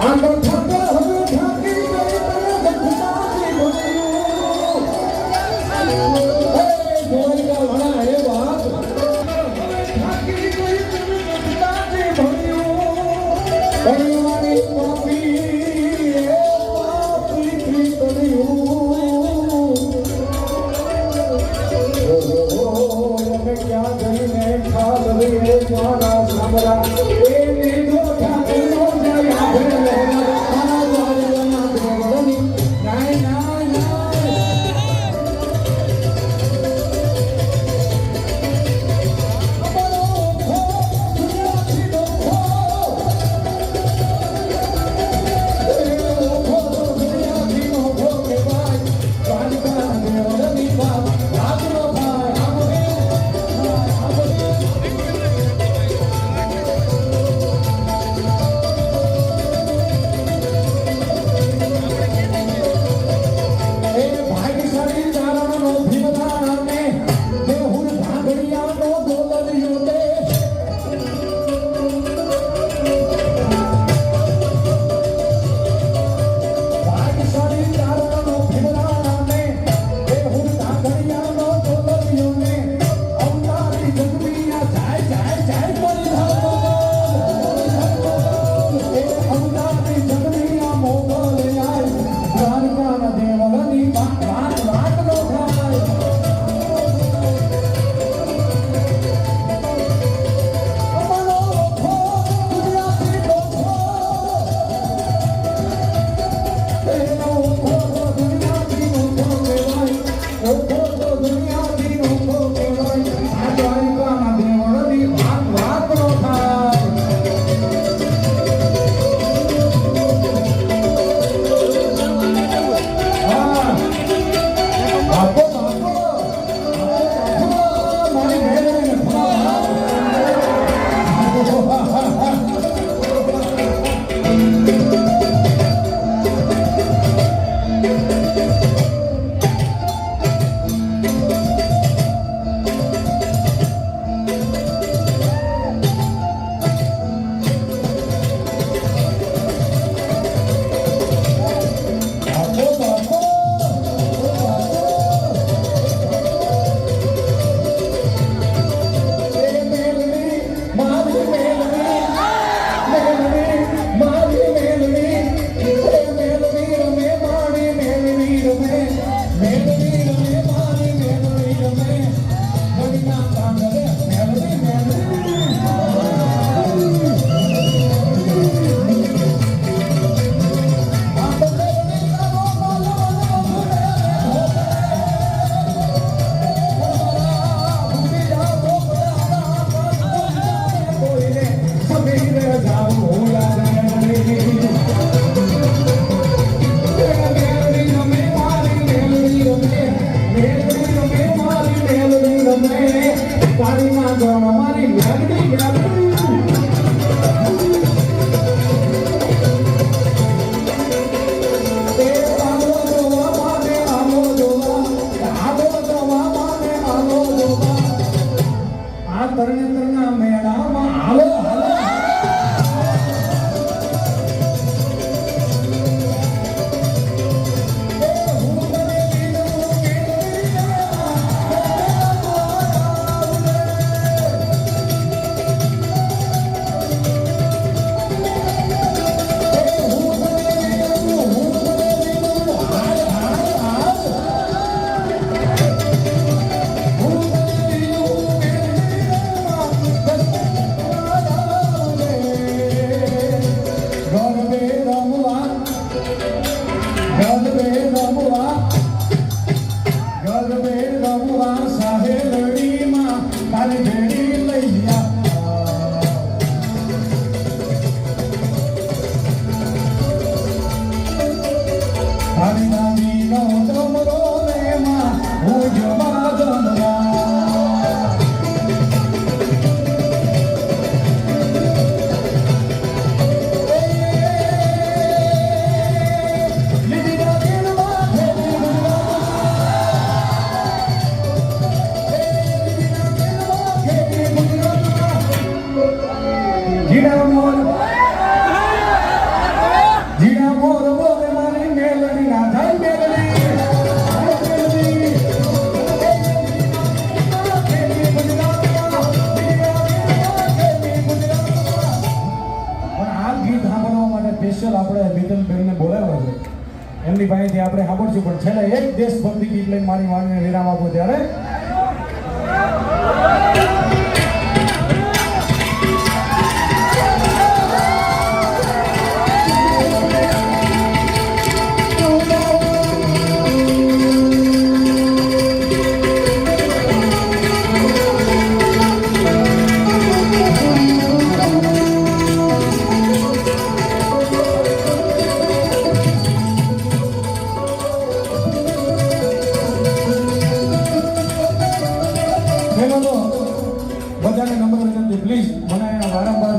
I'm going barangnya terengah એમની પાસેથી આપણે સાંભળશું, પણ છેલ્લે એક દેશભક્તિ ગીત લઈને મારી વાણીને વિરામ આપો ત્યારે.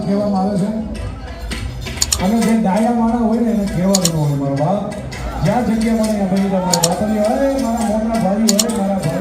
કહેવામાં આવે છે? અને જે ડાયા માણા હોય ને એને કહેવાનું હોય મારો બાપ જ્યાં જગ્યા મને ત્યાં મારા તમારા હોય મારા મોટા ભાઈ હોય મારા ભાઈ.